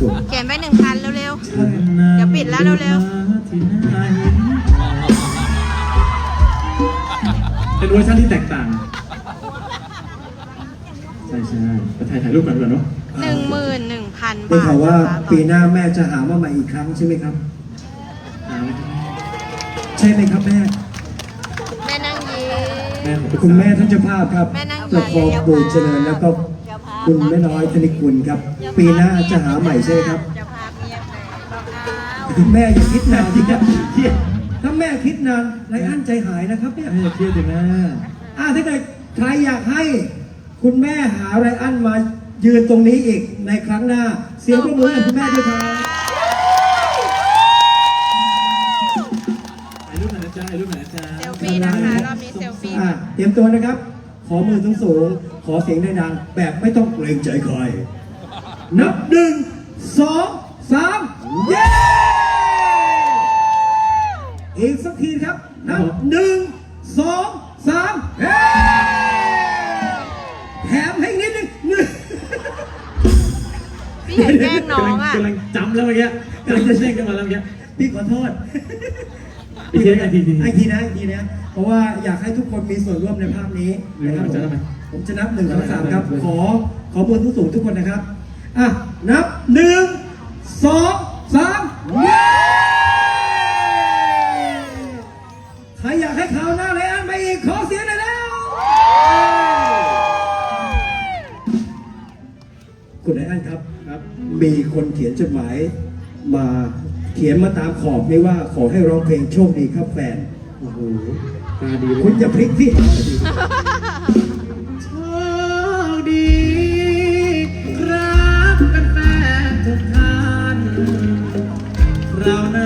ผมเขียนไปหนึ่งพันเร็วเดี๋ยวปิดแล้วเร็วเป็นเวอร์ชันที่แตกต่าง ใช่ใช่ไปถ่ายถ่ายรูปกันก่อนเนาะๆหนึ่งหมื่นหนึ่งพันได้บาทข่าวว่านะคะปีหน้าแม่จะหามาใหม่อีกครั้งใช่ไหมครับอ่าใช่ไหมครับแม่ แม่นั่งยิ้แม่มขอบคุณแม่ท่านเจ้าภาพครับแม่นั่งละครปูเจริญแล้วก็ คุณแม่น้อยธนิกุลครับ ปีหน้าจะหาใหม่ใช่ไหมครับ จะพาเมียไปบอกเอาแม่อย่าคิดนานสิครับเครียดถ้าแม่คิดนานไรอันใจหายนะครับเนี่ยแม่อย่าเครียดดิแม่อ่าถ้าเกิดใครอยากให้คุณแม่หาไรอันมายืนตรงนี้อีกในครั้งหน้า เสียงปรบมือให้คุณแม่ด้วยครับถ่ายรูปหน่อยนะจ๊ะถ่ายรูปหน่อยนะจ๊ะเซลฟี่นะคะรอบนี้เซลฟี่ อะเตรียมตัวนะครับ ขอมือสูงสูงๆขอเสียงดังๆแบบไม่ต้องเกรงใจใครนับหนึ่งสองสามเย้อีกสักทีครับนับหนึ่งสองสามเฮ้แถมให้อีกนิดนึงหนึ่งพี่อย่าแกล้งน้องอะกำลังจำแล้วเมื่อกี้กำลังจะเช็คกันมาแล้วเมื่อกี้พี่ขอโทษ อีกทีอีกทีอีกทีอีกทีนะอีกทีนะเพราะว่าอยากให้ทุกคนมีส่วนร่วมในภาพนี้นะครับจะทำไมผมจะนับหนึ่งสองสามครับ ขอขอมือทุกสูงทุกคนนะครับอะนับหนึ่งสองสามเย้ใครอยากให้ข่าวหน้าไรอันมาอีกขอเสียงหน่อยแล้วคุณไรอันครับครับมีคนเขียนจดหมายมา เขียนมาตามขอบนี่ว่าขอให้ร้องเพลงโชคดีครับแฟน โอ้โหตาดีคุณจะพลิกที่โชคดีรับแฟนทุกท่านเรานะ